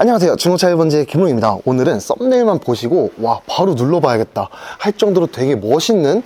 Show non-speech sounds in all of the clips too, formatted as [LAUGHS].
안녕하세요. 중고차 1번지의 김웅입니다. 오늘은 썸네일만 보시고 와 바로 눌러봐야겠다 할 정도로 되게 멋있는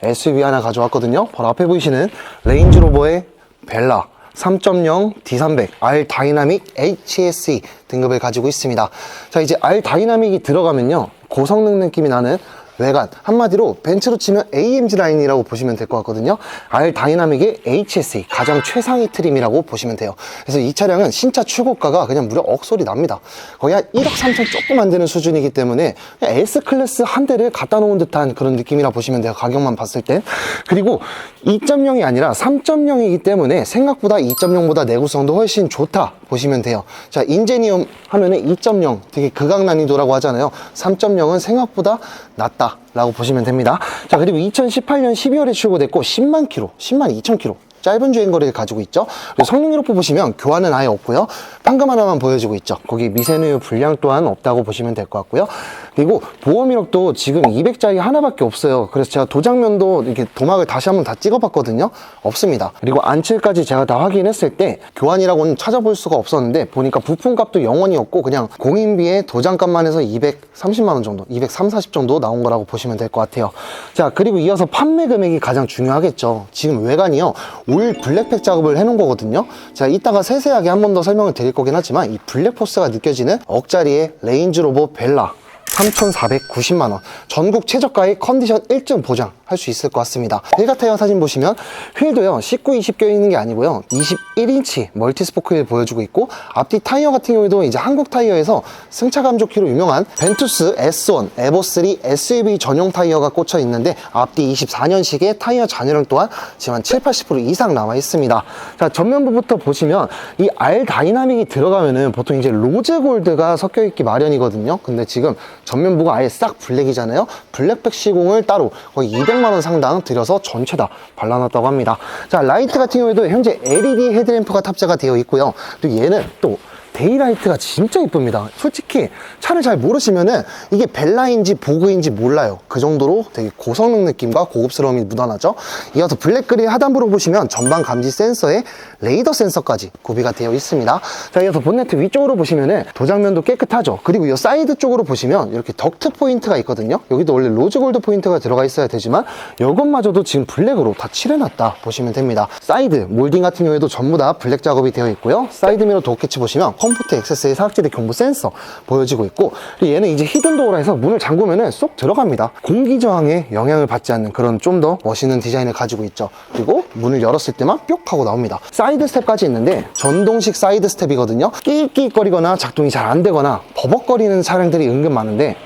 SUV 하나 가져왔거든요. 바로 앞에 보이시는 레인지로버의 벨라 3.0 D300 R 다이나믹 HSE 등급을 가지고 있습니다. 자 이제 R 다이나믹이 들어가면요 고성능 느낌이 나는 외관. 한마디로 벤츠로 치면 AMG 라인이라고 보시면 될 것 같거든요. R 다이나믹의 HSE 가장 최상위 트림이라고 보시면 돼요. 그래서 이 차량은 신차 출고가가 그냥 무려 억소리 납니다. 거의 한 1억 3천 조금 안 되는 수준이기 때문에 그냥 S클래스 한 대를 갖다 놓은 듯한 그런 느낌이라 보시면 돼요 가격만 봤을 때 그리고 2.0이 아니라 3.0이기 때문에 생각보다 2.0보다 내구성도 훨씬 좋다 보시면 돼요. 자 인제니움 하면은 2.0 되게 극악 난이도라고 하잖아요. 3.0은 생각보다 낫다 라고 보시면 됩니다. 자 그리고 2018년 12월에 출고됐고 10만 킬로 10만 2천 킬로 짧은 주행거리를 가지고 있죠. 그리고 성능 기록부 보시면 교환은 아예 없고요. 판금 하나만 보여주고 있죠. 거기 미세누유 불량 또한 없다고 보시면 될 것 같고요. 그리고 보험 이력도 지금 200짜리 하나밖에 없어요. 그래서 제가 도장면도 이렇게 도막을 다시 한번 다 찍어봤거든요. 없습니다. 그리고 안칠까지 제가 다 확인했을 때 교환이라고는 찾아볼 수가 없었는데 보니까 부품값도 영원히 없고 그냥 공인비에 도장값만 해서 230만 원 정도 230, 40 정도 나온 거라고 보시면 될 것 같아요. 자 그리고 이어서 판매 금액이 가장 중요하겠죠. 지금 외관이요 올 블랙팩 작업을 해놓은 거거든요. 자 이따가 세세하게 한 번 더 설명을 드릴 거긴 하지만 이 블랙포스가 느껴지는 억짜리의 레인지로버 벨라 3,490만원. 전국 최저가의 컨디션 1등 보장 할 수 있을 것 같습니다. 휠 타이어 사진 보시면 휠도요 19, 20 껴있는 게 아니고요 21인치 멀티스포크 휠 보여주고 있고 앞뒤 타이어 같은 경우에도 이제 한국 타이어에서 승차 감속기로 유명한 벤투스 S1 에보3 SUV 전용 타이어가 꽂혀 있는데 앞뒤 24년식의 타이어 잔여량 또한 지금 한 7, 80% 이상 나와 있습니다. 자 전면부부터 보시면 이 R 다이나믹이 들어가면은 보통 이제 로즈 골드가 섞여 있기 마련이거든요. 근데 지금 전면부가 아예 싹 블랙이잖아요. 블랙백 시공을 따로 거의 200만 원 상당 들여서 전체 다 발라놨다고 합니다. 자 라이트 같은 경우에도 현재 LED 헤드램프가 탑재가 되어 있고요. 그리고 얘는 또 데이라이트가 진짜 이쁩니다. 솔직히 차를 잘 모르시면은 이게 벨라인지 보그인지 몰라요. 그 정도로 되게 고성능 느낌과 고급스러움이 묻어나죠. 이어서 블랙그릴 하단부로 보시면 전방 감지 센서에 레이더 센서까지 구비가 되어 있습니다. 자, 이어서 본네트 위쪽으로 보시면은 도장면도 깨끗하죠. 그리고 이 사이드 쪽으로 보시면 이렇게 덕트 포인트가 있거든요. 여기도 원래 로즈골드 포인트가 들어가 있어야 되지만 이것마저도 지금 블랙으로 다 칠해놨다 보시면 됩니다. 사이드 몰딩 같은 경우에도 전부 다 블랙 작업이 되어 있고요. 사이드 미러 도어캐치 보시면 컴포트 액세스의 사각지대 경보 센서 보여지고 있고 얘는 이제 히든 도어라 해서 문을 잠그면은 쏙 들어갑니다. 공기 저항에 영향을 받지 않는 그런 좀 더 멋있는 디자인을 가지고 있죠. 그리고 문을 열었을 때만 뿅 하고 나옵니다. 사이드 스텝까지 있는데 전동식 사이드 스텝이거든요. 끼익끼익거리거나 작동이 잘 안 되거나 버벅거리는 차량들이 은근 많은데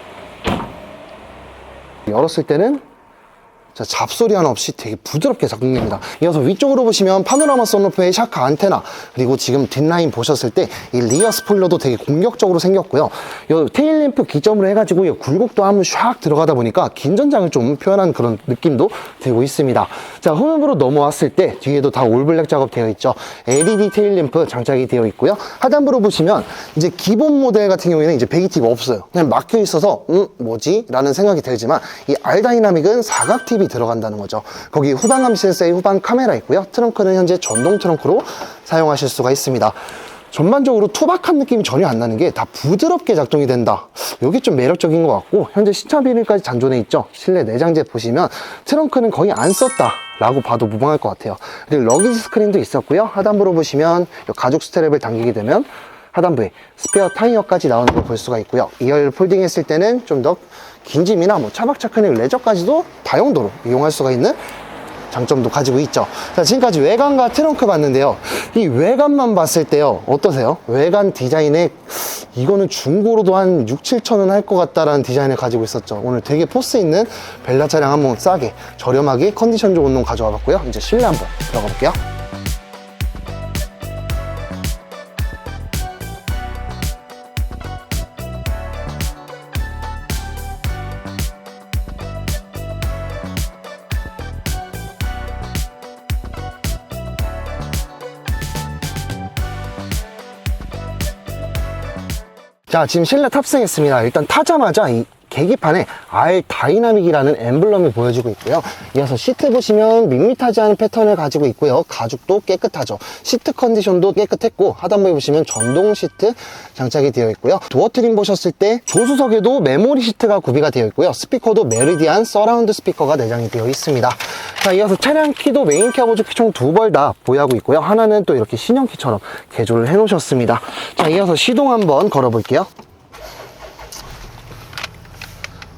열었을 때는 자, 잡소리 하나 없이 되게 부드럽게 작동됩니다. 이어서 위쪽으로 보시면 파노라마 선루프의 샤카 안테나 그리고 지금 뒷라인 보셨을 때 이 리어 스포일러도 되게 공격적으로 생겼고요. 이 테일 램프 기점으로 해가지고 이 굴곡도 한번 샥 들어가다 보니까 긴 전장을 좀 표현한 그런 느낌도 되고 있습니다. 자, 후면으로 넘어왔을 때 뒤에도 다 올블랙 작업 되어 있죠. LED 테일 램프 장착이 되어 있고요. 하단부로 보시면 이제 기본 모델 같은 경우에는 이제 배기 팁 없어요. 그냥 막혀 있어서 음 뭐지? 라는 생각이 들지만 이 R 다이나믹은 사각 팁이 들어간다는 거죠. 거기 후방 감시 센서에 후방 카메라 있고요. 트렁크는 현재 전동 트렁크로 사용하실 수가 있습니다. 전반적으로 투박한 느낌이 전혀 안 나는 게 다 부드럽게 작동이 된다. 이게 좀 매력적인 것 같고 현재 시차 비닐까지 잔존해 있죠. 실내 내장재 보시면 트렁크는 거의 안 썼다. 라고 봐도 무방할 것 같아요. 그리고 러기지 스크린도 있었고요. 하단부로 보시면 이 가죽 스트랩을 당기게 되면 하단부에 스페어 타이어까지 나오는 걸 볼 수가 있고요. 2열 폴딩 했을 때는 좀 더 긴 짐이나 뭐 차박차크닉 레저까지도 다용도로 이용할 수가 있는 장점도 가지고 있죠. 자, 지금까지 외관과 트렁크 봤는데요. 이 외관만 봤을 때요. 어떠세요? 외관 디자인에 이거는 중고로도 한 6, 7천원 할 것 같다라는 디자인을 가지고 있었죠. 오늘 되게 포스 있는 벨라 차량 한번 싸게 저렴하게 컨디션 좋은 놈 가져와 봤고요. 이제 실내 한번 들어가 볼게요. 자, 지금 실내 탑승했습니다. 일단 타자마자 이 계기판에 R 다이나믹이라는 엠블럼이 보여지고 있고요. 이어서 시트 보시면 밋밋하지 않은 패턴을 가지고 있고요. 가죽도 깨끗하죠. 시트 컨디션도 깨끗했고 하단부에 보시면 전동 시트 장착이 되어 있고요. 도어 트림 보셨을 때 조수석에도 메모리 시트가 구비가 되어 있고요. 스피커도 메리디안 서라운드 스피커가 내장이 되어 있습니다. 자, 이어서 차량 키도 메인 키, 아버지 키총 두 벌 다 보유하고 있고요. 하나는 또 이렇게 신형 키처럼 개조를 해 놓으셨습니다. 자, 이어서 시동 한번 걸어 볼게요.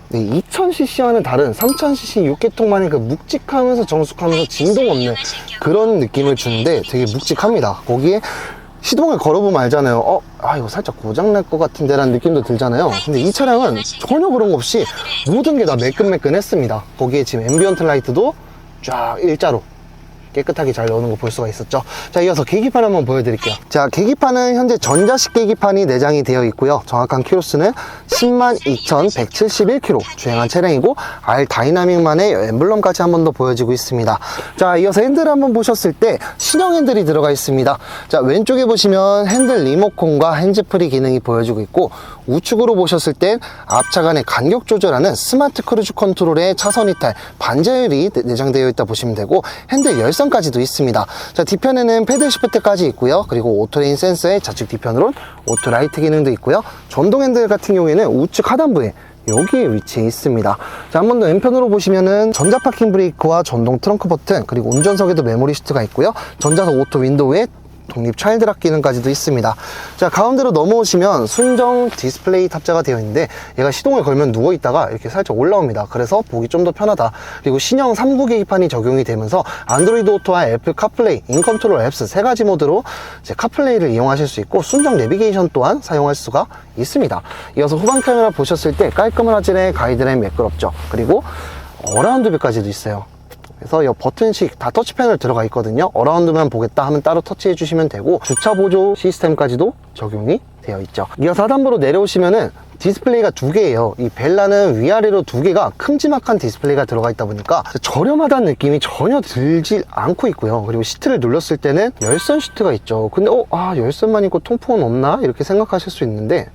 네, 2000cc와는 다른 3000cc 6기통만의 그 묵직하면서 정숙하면서 진동 없는 그런 느낌을 주는데 되게 묵직합니다. 거기에 시동을 걸어보면 알잖아요. 어, 아, 이거 살짝 고장날 것 같은데 라는 느낌도 들잖아요. 근데 이 차량은 전혀 그런 거 없이 모든 게 다 매끈매끈했습니다. 거기에 지금 앰비언트 라이트도 쫙 일자로 깨끗하게 잘 나오는 거 볼 수가 있었죠. 자, 이어서 계기판 한번 보여드릴게요. 자, 계기판은 현재 전자식 계기판이 내장이 되어 있고요. 정확한 키로수는 102,171km 주행한 차량이고 R 다이나믹만의 엠블럼까지 한 번 더 보여지고 있습니다. 자, 이어서 핸들 한번 보셨을 때 신형 핸들이 들어가 있습니다. 자, 왼쪽에 보시면 핸들 리모컨과 핸즈프리 기능이 보여지고 있고 우측으로 보셨을 땐 앞차 간의 간격 조절하는 스마트 크루즈 컨트롤의 차선 이탈 반자율이 내- 내장되어 있다 보시면 되고 핸들 열선까지도 있습니다. 자 뒤편에는 패들 시프트까지 있고요. 그리고 오토레인 센서의 좌측 뒤편으로는 오토 라이트 기능도 있고요. 전동 핸들 같은 경우에는 우측 하단부에 여기에 위치해 있습니다. 자, 한 번 더 왼편으로 보시면은 전자 파킹 브레이크와 전동 트렁크 버튼, 그리고 운전석에도 메모리 시트가 있고요. 전자석 오토 윈도우에 독립 차일드락 기능까지도 있습니다. 자, 가운데로 넘어오시면 순정 디스플레이 탑재가 되어 있는데 얘가 시동을 걸면 누워 있다가 이렇게 살짝 올라옵니다. 그래서 보기 좀 더 편하다. 그리고 신형 3구 계기판이 적용이 되면서 안드로이드 오토와 애플 카플레이, 인컨트롤 앱스 세 가지 모드로 이제 카플레이를 이용하실 수 있고 순정 내비게이션 또한 사용할 수가 있습니다. 이어서 후방 카메라 보셨을 때 깔끔한 화질의 가이드라인 매끄럽죠. 그리고 어라운드 뷰까지도 있어요. 그래서 이 버튼식 다 터치펜을 들어가 있거든요. 어라운드만 보겠다 하면 따로 터치해 주시면 되고 주차 보조 시스템까지도 적용이 되어 있죠. 이어서 하단부로 내려오시면은 디스플레이가 두 개예요. 이 벨라는 위아래로 두 개가 큼지막한 디스플레이가 들어가 있다 보니까 저렴하다는 느낌이 전혀 들지 않고 있고요. 그리고 시트를 눌렀을 때는 열선 시트가 있죠. 근데 어, 아 열선만 있고 통풍은 없나 이렇게 생각하실 수 있는데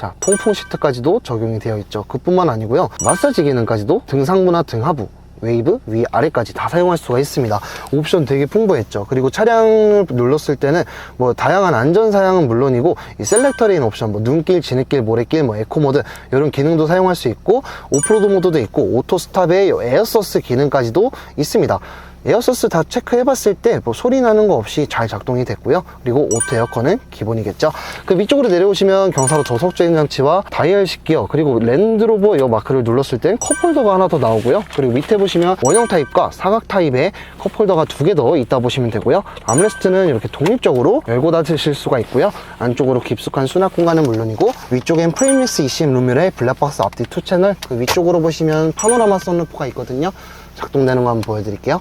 자, 통풍 시트까지도 적용이 되어 있죠. 그뿐만 아니고요. 마사지 기능까지도 등상부나 등하부, 웨이브, 위, 아래까지 다 사용할 수가 있습니다. 옵션 되게 풍부했죠. 그리고 차량을 눌렀을 때는 뭐 다양한 안전 사양은 물론이고 이 셀렉터 레인 옵션, 뭐 눈길, 지느길, 모래길, 뭐 에코 모드 이런 기능도 사용할 수 있고 오프로드 모드도 있고 오토 스탑의 에어서스 기능까지도 있습니다. 에어소스 다 체크해봤을 때 뭐 소리 나는 거 없이 잘 작동이 됐고요. 그리고 오토 에어컨은 기본이겠죠. 그 위쪽으로 내려오시면 경사로 저속 주행 장치와 다이얼식 기어 그리고 랜드로버 이 마크를 눌렀을 땐 컵홀더가 하나 더 나오고요. 그리고 밑에 보시면 원형 타입과 사각 타입의 컵홀더가 두 개 더 있다 보시면 되고요. 암레스트는 이렇게 독립적으로 열고 닫으실 수가 있고요. 안쪽으로 깊숙한 수납 공간은 물론이고 위쪽엔 프레임리스 ECM 루미의 블랙박스 앞뒤 투 채널 그 위쪽으로 보시면 파노라마 선루프가 있거든요. 작동되는 거 한번 보여드릴게요.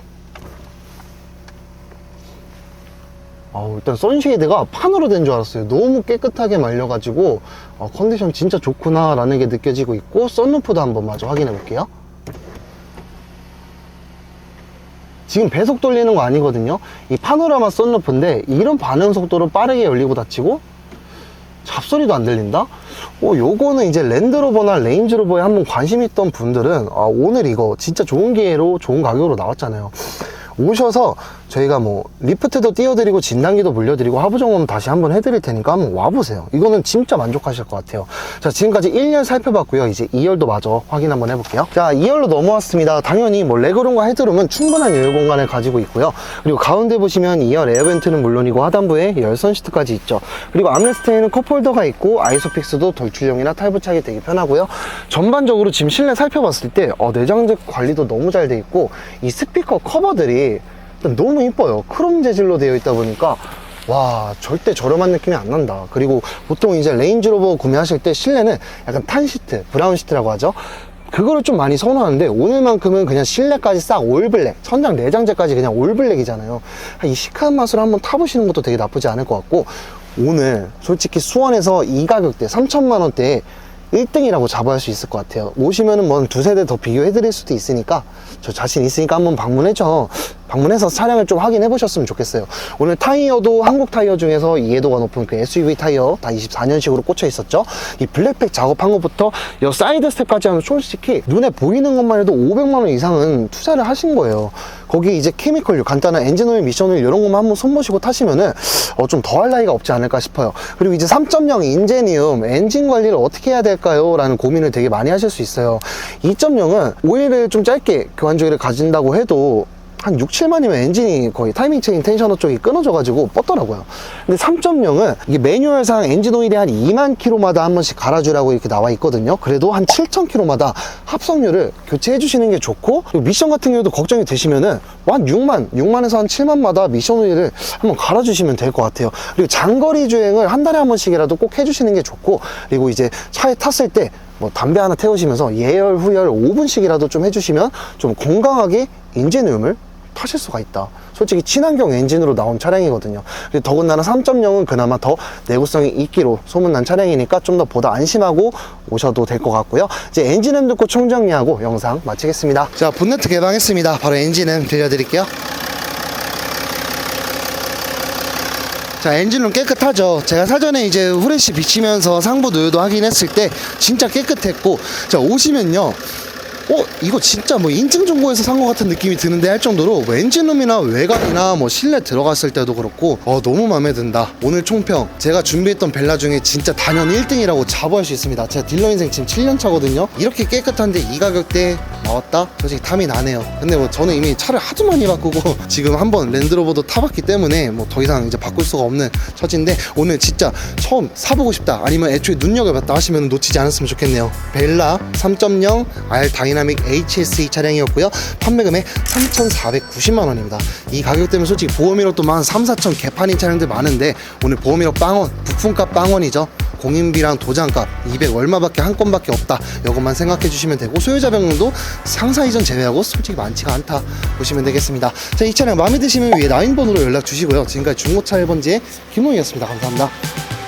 어, 일단 선쉐이드가 판으로 된 줄 알았어요. 너무 깨끗하게 말려가지고 어, 컨디션 진짜 좋구나 라는 게 느껴지고 있고 썬루프도 한번 마저 확인해 볼게요. 지금 배속 돌리는 거 아니거든요. 이 파노라마 썬루프인데 이런 반응 속도로 빠르게 열리고 닫히고 잡소리도 안 들린다? 어, 요거는 이제 랜드로버나 레인지로버에 한번 관심 있던 분들은 아, 오늘 이거 진짜 좋은 기회로 좋은 가격으로 나왔잖아요. 오셔서 저희가 뭐 리프트도 띄워드리고 진단기도 물려드리고 하부 점검 다시 한번 해드릴 테니까 한번 와보세요. 이거는 진짜 만족하실 것 같아요. 자 지금까지 1열 살펴봤고요. 이제 2열도 마저 확인 한번 해볼게요. 자 2열로 넘어왔습니다. 당연히 뭐 레그룸과 헤드룸은 충분한 여유 공간을 가지고 있고요. 그리고 가운데 보시면 2열 에어벤트는 물론이고 하단부에 열선 시트까지 있죠. 그리고 암레스트에는 컵홀더가 있고 아이소픽스도 돌출형이나 탈부착이 되게 편하고요. 전반적으로 지금 실내 살펴봤을 때 어, 내장재 관리도 너무 잘 돼 있고 이 스피커 커버들이 너무 이뻐요. 크롬 재질로 되어 있다 보니까 와 절대 저렴한 느낌이 안 난다. 그리고 보통 이제 레인지로버 구매하실 때 실내는 약간 탄 시트, 브라운 시트라고 하죠. 그거를 좀 많이 선호하는데 오늘만큼은 그냥 실내까지 싹 올블랙, 천장 내장재까지 그냥 올블랙이잖아요. 이 시크한 맛으로 한번 타보시는 것도 되게 나쁘지 않을 것 같고 오늘 솔직히 수원에서 이 가격대 3천만 원대에 1등이라고 자부할 수 있을 것 같아요. 오시면은 뭐 두세 대 더 비교해 드릴 수도 있으니까 저 자신 있으니까 한번 방문해줘. 방문해서 차량을 좀 확인해 보셨으면 좋겠어요. 오늘 타이어도 한국 타이어 중에서 이해도가 높은 그 SUV 타이어 다 24년식으로 꽂혀 있었죠. 이 블랙팩 작업한 것부터 이 사이드 스텝까지 하면 솔직히 눈에 보이는 것만 해도 500만 원 이상은 투자를 하신 거예요. 거기 이제 케미컬류 간단한 엔진오일 미션오일 이런 것만 한번 손보시고 타시면은 어, 좀 더 할 나위가 없지 않을까 싶어요. 그리고 이제 3.0 인제니움 엔진 관리를 어떻게 해야 될까요? 라는 고민을 되게 많이 하실 수 있어요. 2.0은 오일을 좀 짧게 교환 주기를 가진다고 해도 한 6, 7만이면 엔진이 거의 타이밍 체인 텐셔너 쪽이 끊어져가지고 뻗더라고요. 근데 3.0은 이게 매뉴얼상 엔진 오일이 한 2만 킬로마다 한 번씩 갈아주라고 이렇게 나와 있거든요. 그래도 한 7천 킬로마다 합성유를 교체해 주시는 게 좋고 미션 같은 경우도 걱정이 되시면은 한 6만, 6만에서 한 7만마다 미션 오일을 한번 갈아주시면 될 것 같아요. 그리고 장거리 주행을 한 달에 한 번씩이라도 꼭 해주시는 게 좋고 그리고 이제 차에 탔을 때뭐 담배 하나 태우시면서 예열 후열 5분씩이라도 좀 해주시면 좀 건강하게 인제누움을 타실 수가 있다. 솔직히 친환경 엔진으로 나온 차량이거든요. 그리고 더군다나 3.0은 그나마 더 내구성이 있기로 소문난 차량이니까 좀 더 보다 안심하고 오셔도 될 것 같고요. 이제 엔진음 듣고 총정리하고 영상 마치겠습니다. 자, 본네트 개방했습니다. 바로 엔진음 들려드릴게요. 자 엔진룸 깨끗하죠 제가 사전에 이제 후레쉬 비치면서 상부 노유도 확인했을 때 진짜 깨끗했고 자 오시면요 어 이거 진짜 뭐 인증 정보에서 산 것 같은 느낌이 드는데 할 정도로 뭐 엔진룸이나 외관이나 뭐 실내 들어갔을 때도 그렇고 어 너무 마음에 든다. 오늘 총평. 제가 준비했던 벨라 중에 진짜 단연 1등이라고 자부할 수 있습니다. 제가 딜러 인생 지금 7년 차거든요. 이렇게 깨끗한데 이 가격대에 나왔다? 솔직히 탐이 나네요. 근데 뭐 저는 이미 차를 하도 많이 바꾸고 [LAUGHS] 지금 한번 랜드로버도 타봤기 때문에 뭐 더 이상 이제 바꿀 수가 없는 처지인데 오늘 진짜 처음 사보고 싶다. 아니면 애초에 눈여겨봤다 하시면 놓치지 않았으면 좋겠네요. 벨라 3.0 R 다이나 믹 HSE 차량이었고요. 판매 금액 3,490만 원입니다. 이 가격대면 솔직히 보험 1억도 한 3, 4천 개판인 차량들 많은데 오늘 보험 1억 빵원 부품값 빵원이죠. 공인비랑 도장값 200 얼마밖에 한 건밖에 없다. 이것만 생각해 주시면 되고 소유자 변경도 상사 이전 제외하고 솔직히 많지가 않다 보시면 되겠습니다. 자 이 차량 마음에 드시면 위에 라인번호로 연락 주시고요. 지금까지 중고차 1번지의 김홍이었습니다. 감사합니다